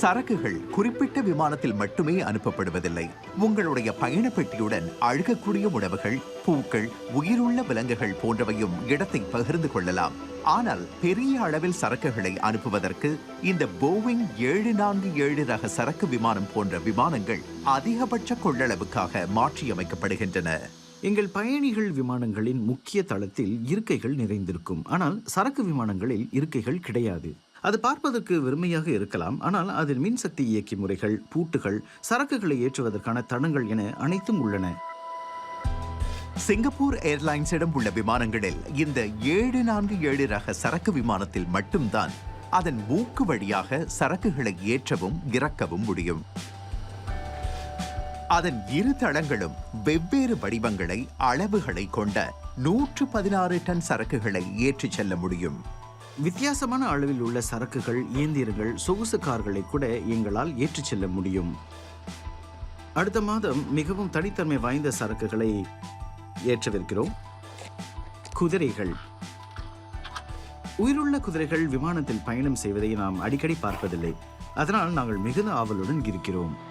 சரக்குகள் குறிப்பிட்ட விமானத்தில் மட்டுமே அனுப்பப்படுவதில்லை. உங்களுடைய பயண பெட்டியுடன் அழுகக்கூடிய உணவுகள் பூக்கள் உயிருள்ள விலங்குகள் போன்றவையும் இடத்தை பகிர்ந்து கொள்ளலாம். ஆனால் பெரிய அளவில் சரக்குகளை அனுப்புவதற்கு இந்த போவிங் ஏழு நான்கு ஏழு ரக சரக்கு விமானம் போன்ற விமானங்கள் அதிகபட்ச கொள்ளளவுக்காக மாற்றியமைக்கப்படுகின்றன. எங்கள் பயணிகள் விமானங்களின் முக்கிய தளத்தில் இருக்கைகள் நிறைந்திருக்கும். ஆனால் சரக்கு விமானங்களில் இருக்கைகள் கிடையாது. அது பார்ப்பதற்கு வெறுமையாக இருக்கலாம். ஆனால் அதில் மின்சக்தி இயக்கி முறைகள் பூட்டுகள் சரக்குகளை ஏற்றுவதற்கான தடங்கள் என அனைத்தும் உள்ளன. சிங்கப்பூர் ஏர்லைன்ஸிடம் உள்ள விமானங்களில் இந்த ஏழு நான்கு ஏழு ரக சரக்கு விமானத்தில் மட்டும்தான் அதன் மூக்கு வழியாக சரக்குகளை ஏற்றவும் இறக்கவும் முடியும். அதன் இரு தளங்களும் வெவ்வேறு வடிவங்களை அளவுகளை கொண்ட நூற்று பதினாறு டன் சரக்குகளை ஏற்றிச் செல்ல முடியும். வித்தியாசமான அளவில் உள்ள சரக்குகள் இயந்திரங்கள் சொகுசு கார்களை கூட எங்களால் ஏற்றிச் செல்ல முடியும். அடுத்த மாதம் மிகவும் தனித்தன்மை வாய்ந்த சரக்குகளை ஏற்றவிருக்கிறோம். குதிரைகள். உயிருள்ள குதிரைகள் விமானத்தில் பயணம் செய்வதை நாம் அடிக்கடி பார்ப்பதில்லை. அதனால் நாங்கள் மிகுந்த ஆவலுடன் இருக்கிறோம்.